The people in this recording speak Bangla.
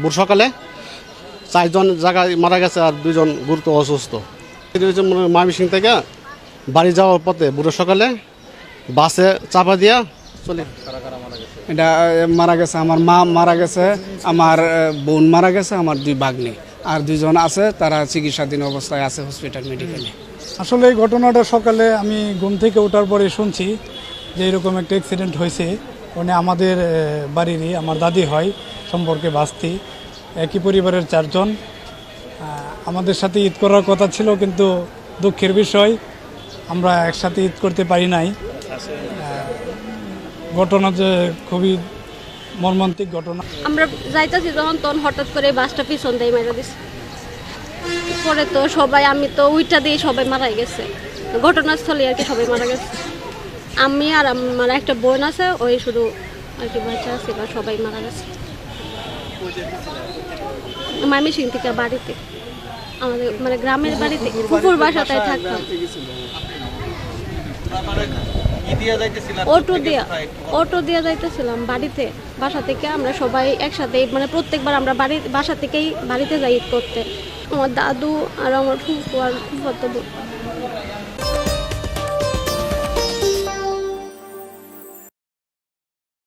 ভোর সকালে চারজন জায়গায় মারা গেছে আর দুজন গুরুত্ব অসুস্থ। ময়মনসিং থেকে বাড়ি যাওয়ার পথে বুড়ো সকালে বাসে চাপা দিয়া চলে এটা মারা গেছে, আমার মা মারা গেছে, আমার বোন মারা গেছে, আমার দুই বাগনি আর দুজন আছে, তারা চিকিৎসাধীন অবস্থায় আছে হসপিটাল মেডিকেলে আসলে এই ঘটনাটা সকালে আমি ঘুম থেকে ওঠার পরে শুনছি যে এরকম একটা অ্যাক্সিডেন্ট হয়েছে। মানে আমাদের বাড়িরই, আমার দাদি হয়, সম্পর্কে বাস্তি। একই পরিবারের চারজন। আমাদের সাথে ঈদ করার কথা ছিল, কিন্তু দুঃখের বিষয়, আমরা একসাথে ঈদ করতে পারি নাই। ঘটনা যে খুবই মর্মান্তিক ঘটনা। আমরা যাইতাছি যখন, তখন হঠাৎ করে বাসটা পিছন দিয়ে মেরে দিছে। পরে তো সবাই, আমি তো উইটা দিয়ে সবাই মারা গেছে। ঘটনাস্থলে আর কি সবাই মারা গেছে। আমি আর আমার একটা বোন আছে, ওই শুধু আর কি বাচ্চা আছে বা সবাই মারা গেছে। মামি সিং থেকে বাড়িতে, আমাদের মানে গ্রামের বাড়িতে কুকুর বাসাটাই থাকতাম। অটো দিয়া অটো দিয়া যাইতেছিলাম বাড়িতে বাসা থেকে আমরা সবাই একসাথে মানে প্রত্যেকবার আমরা বাড়ি বাসা থেকেই বাড়িতে যাই ঈদ করতে। আমার দাদু আর আমার ফুফু আর ফুফাতো